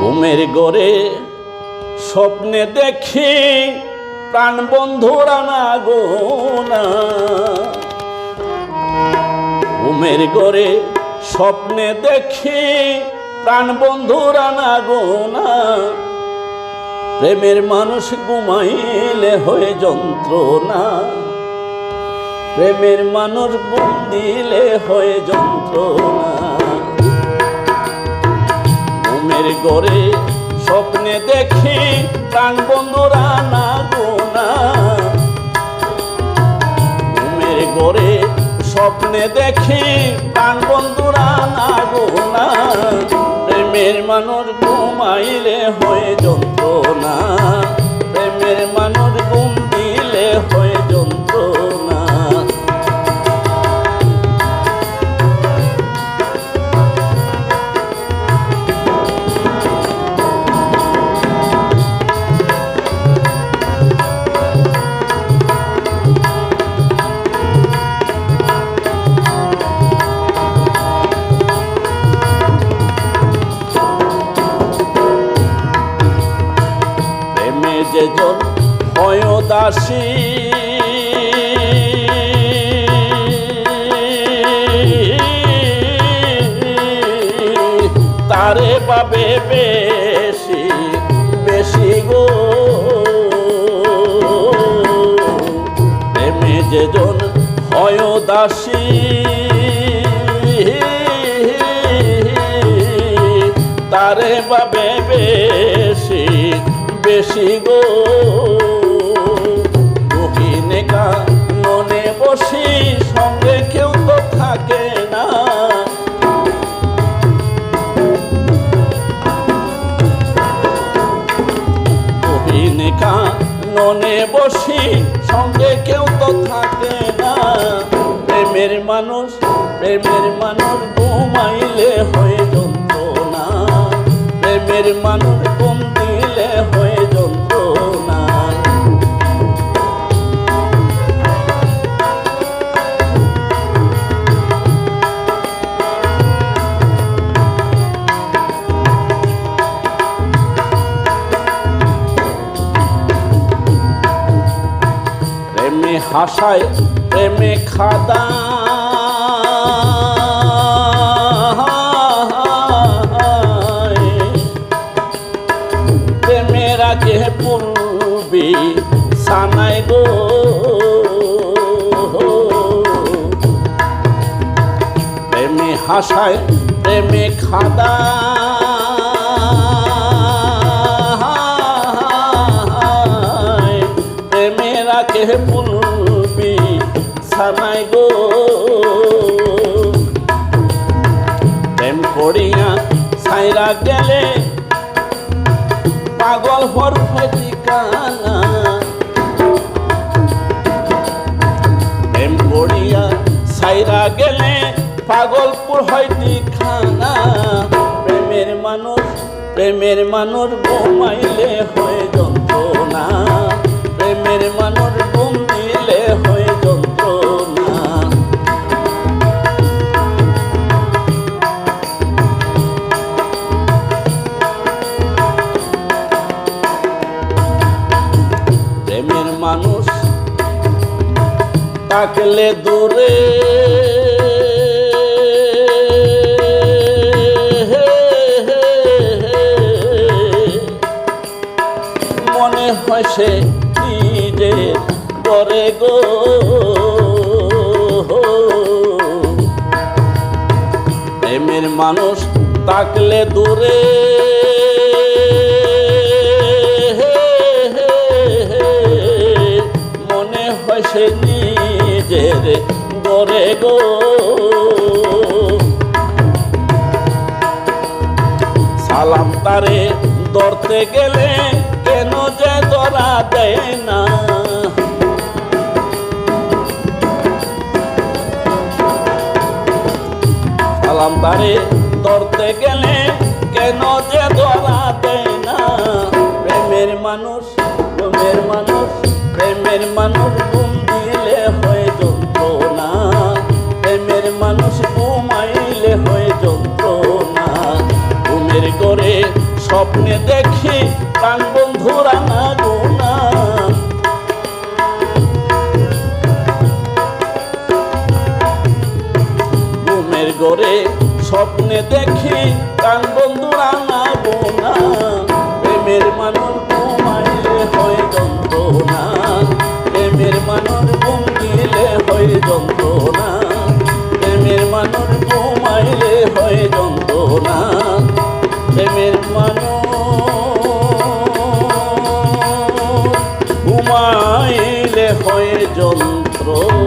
ঘুমের গড়ে স্বপ্নে দেখি প্রাণ বন্ধুরা না গো না ঘুমের গড়ে স্বপ্নে দেখি প্রাণ বন্ধুরা না গো না প্রেমের মানুষ ঘুমাইলে হয়ে যন্ত্রণা। প্রেমের মানুষ গুম দিলে হয়ে যন্ত্রণা। ঘুমের গড়ে স্বপ্নে দেখি প্রাণ বন্ধুরা না গোনা গড়ে স্বপ্নে দেখি প্রাণ বন্ধুরা না গোনা প্রেমের মানুষ ঘুমাইলে হয়ে যন্ত্রণা। প্রেমের মানুষ প্রেমে যে জন হয় দাসী। তারে পাবে বেশি বেশি গো। প্রেমে যে জন হয় দাসী। তারে পাবে বেশি গো। গহিনে মনে বসি, সঙ্গে কেউ তো থাকে না। গহিনে ননে বসি, সঙ্গে কেউ তো থাকে না। প্রেমের মানুষ প্রেমের মানুষ ঘুমাইলে হয়ে যন্ত্রণা। প্রেমের মানুষ ঘুম হাসায় প্রেমে খাদা। প্রেমের আগে পূর্বী সানাই গো। প্রেমে হাসায়, প্রেমে খাদা। প্রেমের আগে পূর্বী করিয়া সাইরা গেলে পাগল হর ঠিকানা প্রেম করিয়া সাইরা গেলে পাগলপুর হয় ঠিকানা প্রেমের মানুষ প্রেমের মানুষ ঘুমাইলে হয়ে যন্ত্রণা তাকলে দূরে। মনে হয় সে নিজের করে গো। প্রেমের মানুষ তাকলে দূরে। মনে হয় সে নিজের গরে গো। সালাম তারে ধরতে গেলে কেন যে ধরা দেয় না? সালাম তারে ধরতে গেলে কেন যে ধরা দেয় না? প্রেমের মানুষ প্রেমের মানুষ প্রেমের মানুষ প্রেমের মানুষ ঘুমাইলে হয়ে যন্ত্রণা। ঘুমের করে স্বপ্নে দেখি প্রাণ বন্ধু রাঙা গোনা। স্বপ্নে দেখি প্রাণ বন্ধু রাঙা গোনা। প্রেমের মানুষ ঘুমাইলে হয় গন্ধ মন্ত্র